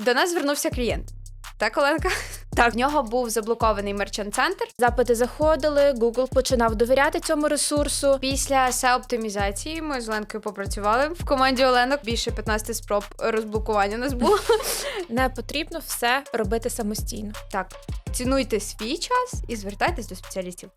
До нас звернувся клієнт. Так, Оленка? Так. В нього був заблокований мерчант-центр. Запити заходили, Google починав довіряти цьому ресурсу. Після SEO-оптимізації ми з Оленкою попрацювали в команді Оленок. Більше 15 спроб розблокування у нас було. Не потрібно все робити самостійно. Так, цінуйте свій час і звертайтесь до спеціалістів.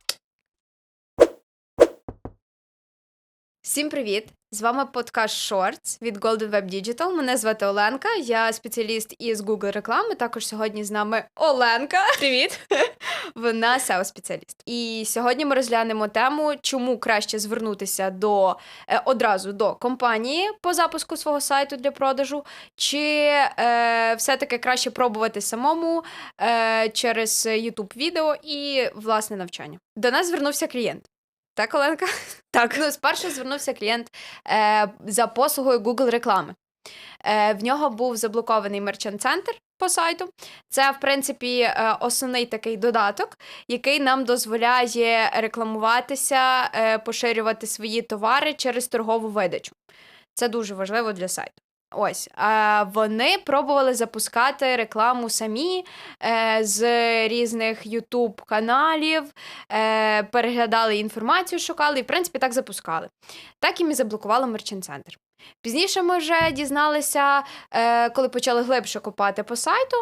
Всім привіт! З вами подкаст Shorts від Golden Web Digital. Мене звати Оленка, я спеціаліст із Google реклами. Також сьогодні з нами Оленка. Привіт! Вона SEO спеціаліст. І сьогодні ми розглянемо тему, чому краще звернутися до е, одразу до компанії по запуску свого сайту для продажу, чи е, все-таки краще пробувати самому е, через YouTube відео і власне навчання. До нас звернувся клієнт. Так, Оленка? Так. Ну, спершу звернувся клієнт е, за послугою Google реклами. Е, в нього був заблокований мерчант-центр по сайту. Це, в принципі, е, основний такий додаток, який нам дозволяє рекламуватися, е, поширювати свої товари через торгову видачу. Це дуже важливо для сайту. Ось вони пробували запускати рекламу самі е, з різних youtube каналів, е, переглядали інформацію, шукали, і в принципі так запускали. Так їм і заблокували мерчант-центр. Пізніше ми вже дізналися, е, коли почали глибше копати по сайту.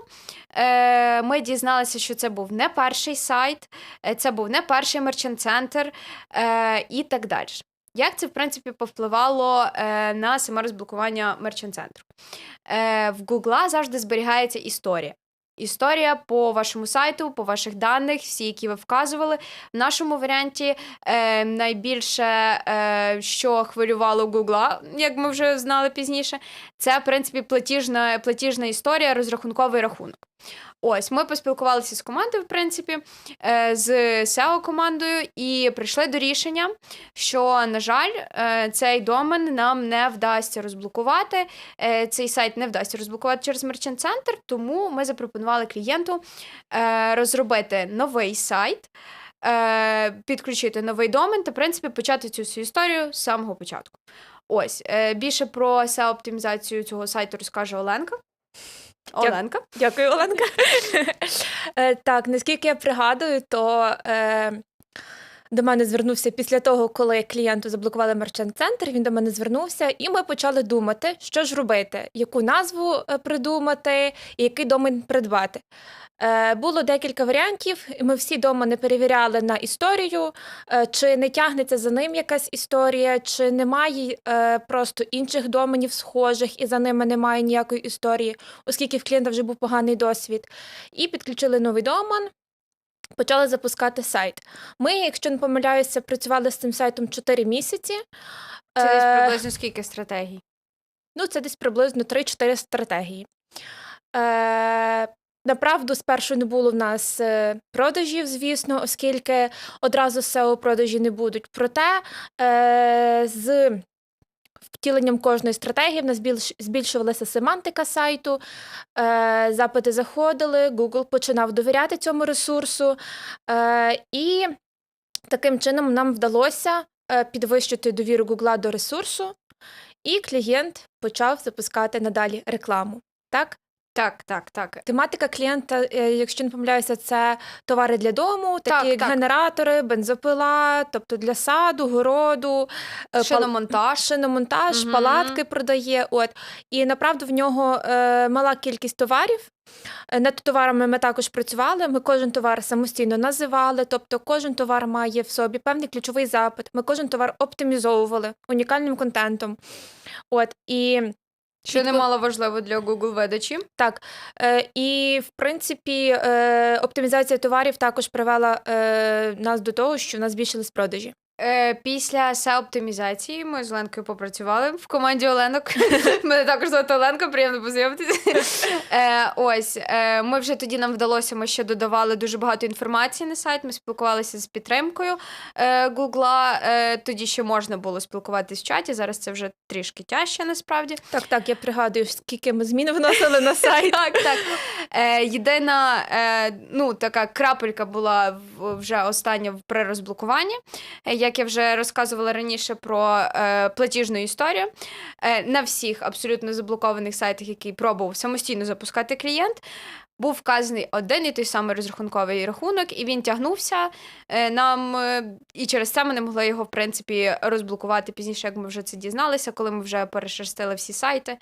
Ми дізналися, що це був не перший сайт, це був не перший мерчант-центр і так далі. Як це, в принципі, повпливало е, на саме розблокування мерчант-центру? Е, в Гугла завжди зберігається історія. Історія по вашому сайту, по ваших даних, всі, які ви вказували. В нашому варіанті е, найбільше, е, що хвилювало Гугла, як ми вже знали пізніше, це, в принципі, платіжна, платіжна історія, розрахунковий рахунок. Ось, ми поспілкувалися з командою, в принципі, е, з SEO-командою, і прийшли до рішення, що, на жаль, е, цей домен нам не вдасться розблокувати. е, Цей сайт не вдасться розблокувати через Merchant Center, тому ми запропонували клієнту розробити новий сайт. Підключити новий домен та, в принципі, почати цю всю історію з самого початку. Ось більше про SEO-оптимізацію цього сайту розкаже Оленка. Оленка. Дякую, Оленка. Е, Так, наскільки я пригадую, то е, до мене звернувся після того, коли клієнту заблокували мерчант-центр, він до мене звернувся, і ми почали думати, що ж робити, яку назву е, придумати, і який домен придбати. Е, Було декілька варіантів, ми всі домени перевіряли на історію, е, чи не тягнеться за ним якась історія, чи немає просто інших доменів схожих, і за ними немає ніякої історії, оскільки в клієнта вже був поганий досвід. І підключили новий домен. Почали запускати сайт. Ми, якщо не помиляюся, працювали з цим сайтом 4 місяці. Це десь Е, приблизно скільки стратегій? Ну, це десь приблизно 3-4 стратегії. Е, направду, спершу не було в нас е, продажів, звісно, оскільки одразу SEO продажі не будуть. Проте е, з втіленням кожної стратегії в нас більш, збільшувалася семантика сайту, е, запити заходили, Google починав довіряти цьому ресурсу. Е, і таким чином нам вдалося е, підвищити довіру Google до ресурсу. І клієнт почав запускати надалі рекламу. Так, Так, так, так. тематика клієнта, е, якщо не помиляюся, це товари для дому, такі Так, як так. генератори, бензопила, тобто для саду, городу, е, пал- Шиномонтаж. шиномонтаж, Мгм. палатки продає. От і направду в нього е, мала кількість товарів. Е, Над товарами ми також працювали. Ми кожен товар самостійно називали. Тобто, кожен товар має в собі певний ключовий запит. Ми кожен товар оптимізовували унікальним контентом. От і Що немало важливо для Google видачі. так, е, і в принципі, е, оптимізація товарів також привела е, нас до того, що в нас збільшились продажі. Е, після SEO-оптимізації ми з Оленкою попрацювали в команді Оленок. Мене також звати Оленка, приємно познайомитися. Е, ось, е, ми вже тоді нам вдалося, ми ще додавали дуже багато інформації на сайт. Ми спілкувалися з підтримкою е, Гугла. Е, тоді ще можна було спілкуватись в чаті. Зараз це вже трішки тяжче насправді. Так, так, я пригадую, скільки ми змін вносили на сайт. Так, так. Е, єдина е, ну, така крапелька була вже остання в- при розблокуванні. Е, як я вже розказувала раніше про е, платіжну історію. Е, на всіх абсолютно заблокованих сайтах, які пробував самостійно запускати клієнт. Був вказаний один і той самий розрахунковий рахунок, і він тягнувся. Е, Нам е, і через це ми не могли його, в принципі, розблокувати пізніше, як ми вже це дізналися, коли ми вже перешерстили всі сайти.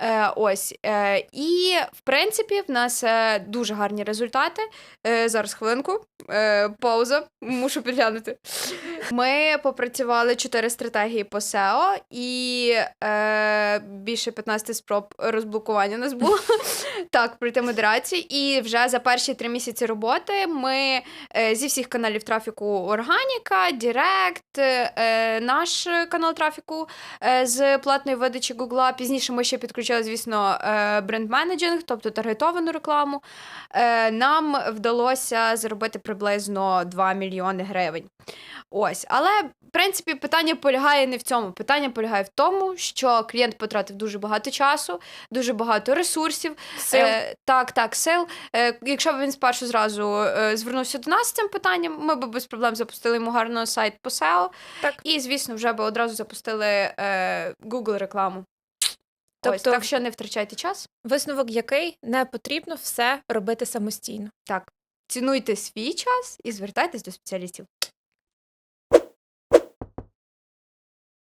Е, ось. Е, і, в принципі, в нас е, дуже гарні результати. Е, зараз хвилинку. Е, пауза. Мушу підглянути. Ми попрацювали чотири стратегії по SEO і е, більше 15 спроб розблокування у нас було. так, пройти модерацію. І вже за перші три місяці роботи ми е, зі всіх каналів трафіку Органіка, Дірект, е, наш канал трафіку е, з платної видачі Гугла. Пізніше ми ще підключили, звісно, е, бренд-менеджинг, тобто таргетовану рекламу. Е, Нам вдалося заробити приблизно 2 мільйони гривень. Ось, але в принципі питання полягає не в цьому. Питання полягає в тому, що клієнт потратив дуже багато часу, дуже багато ресурсів. Сил. Е, так, так, сил. Е, якщо б він спершу зразу е, звернувся до нас з цим питанням, ми б без проблем запустили йому гарно сайт по SEO. Так. І, звісно, вже б одразу запустили е, Google рекламу. Ось, Тобто- так що не втрачайте час. Висновок який не потрібно все робити самостійно. Так, цінуйте свій час і звертайтесь до спеціалістів.